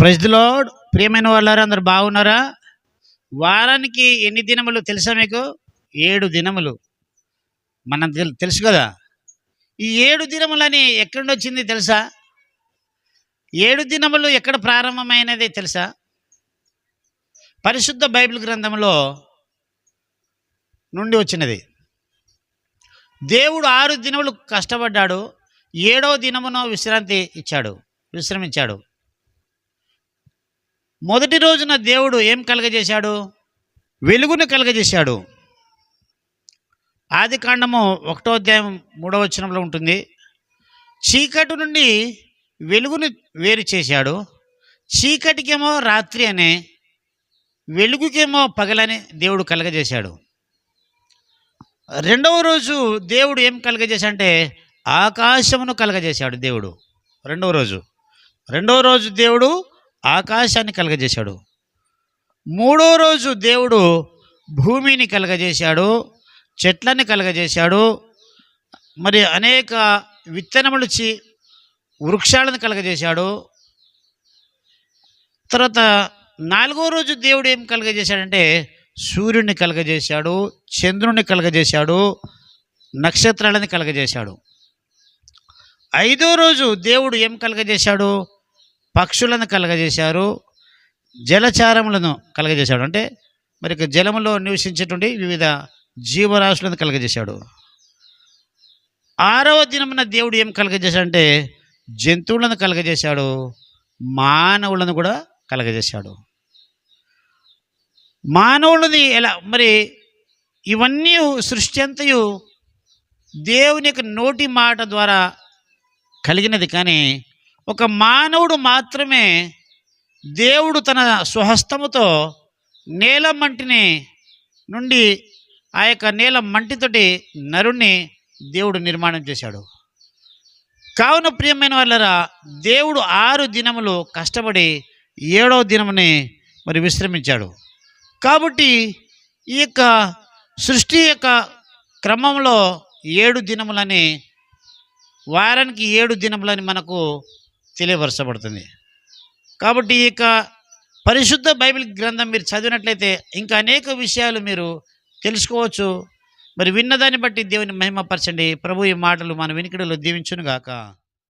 ప్రజలోడ్ ప్రియమైన వాళ్ళారా అందరు బాగున్నారా? వారానికి ఎన్ని దినములు తెలుసా మీకు? ఏడు దినములు. మనం తెలుసు కదా? ఈ ఏడు దినములని ఎక్కడి నుండి వచ్చింది తెలుసా? ఏడు దినములు ఎక్కడ ప్రారంభమైనది తెలుసా? పరిశుద్ధ బైబిల్ గ్రంథంలో నుండి వచ్చినది. దేవుడు ఆరు దినములు కష్టపడ్డాడు ఏడో దినమున విశ్రాంతి ఇచ్చాడు విశ్రమించాడు. మొదటి రోజున దేవుడు ఏం కలగజేశాడు? వెలుగును కలగజేశాడు. ఆది కాండము ఒకటో అధ్యాయం మూడవ వచనంలో ఉంటుంది. చీకటి నుండి వెలుగును వేరు చేశాడు. చీకటికేమో రాత్రి అనే వెలుగుకేమో పగలని దేవుడు కలగజేశాడు. రెండవ రోజు దేవుడు ఏం కలగజేశాడంటే ఆకాశమును కలగజేశాడు దేవుడు. రెండవ రోజు. రెండవ రోజు దేవుడు ఆకాశాన్ని కలగజేశాడు. మూడో రోజు దేవుడు భూమిని కలగజేశాడు చెట్లని కలగజేశాడు మరి అనేక విత్తనములుచి వృక్షాలను కలగజేశాడు. తర్వాత నాలుగో రోజు దేవుడు ఏం కలగజేశాడంటే సూర్యుడిని కలగజేశాడు చంద్రుని కలగజేశాడు నక్షత్రాలని కలగజేశాడు. ఐదో రోజు దేవుడు ఏం కలగజేశాడు? పక్షులను కలగజేశారు జలచారములను కలగజేశాడు. అంటే మరి జలములో నివసించేటువంటి వివిధ జీవరాశులను కలగజేశాడు. ఆరవ దినమున దేవుడు ఏం కలగజేశాడంటే జంతువులను కలగజేశాడు మానవులను కూడా కలగజేశాడు. మానవులని ఎలా మరి ఇవన్నీ సృష్టి అంతయు దేవుని యొక్క నోటి మాట ద్వారా కలిగినది కానీ ఒక మానవుడు మాత్రమే దేవుడు తన స్వహస్తముతో నేల మంటిని నుండి ఆ యొక్క నేల మంటితోటి నరుణ్ణి దేవుడు నిర్మాణం చేశాడు. కావున ప్రియమైన వాళ్ళరా దేవుడు ఆరు దినములు కష్టపడి ఏడవ దినముని మరి విశ్రమించాడు. కాబట్టి ఈ యొక్క సృష్టి యొక్క క్రమంలో ఏడు దినములని వారానికి ఏడు దినములని మనకు తెలియపరచబడుతుంది. కాబట్టి ఈ యొక్క పరిశుద్ధ బైబిల్ గ్రంథం మీరు చదివినట్లయితే ఇంకా అనేక విషయాలు మీరు తెలుసుకోవచ్చు. మరి విన్నదాన్ని బట్టి దేవుని మహిమపరచండి. ప్రభు ఈ మాటలు మన వెనుకడలో దీవించును గాక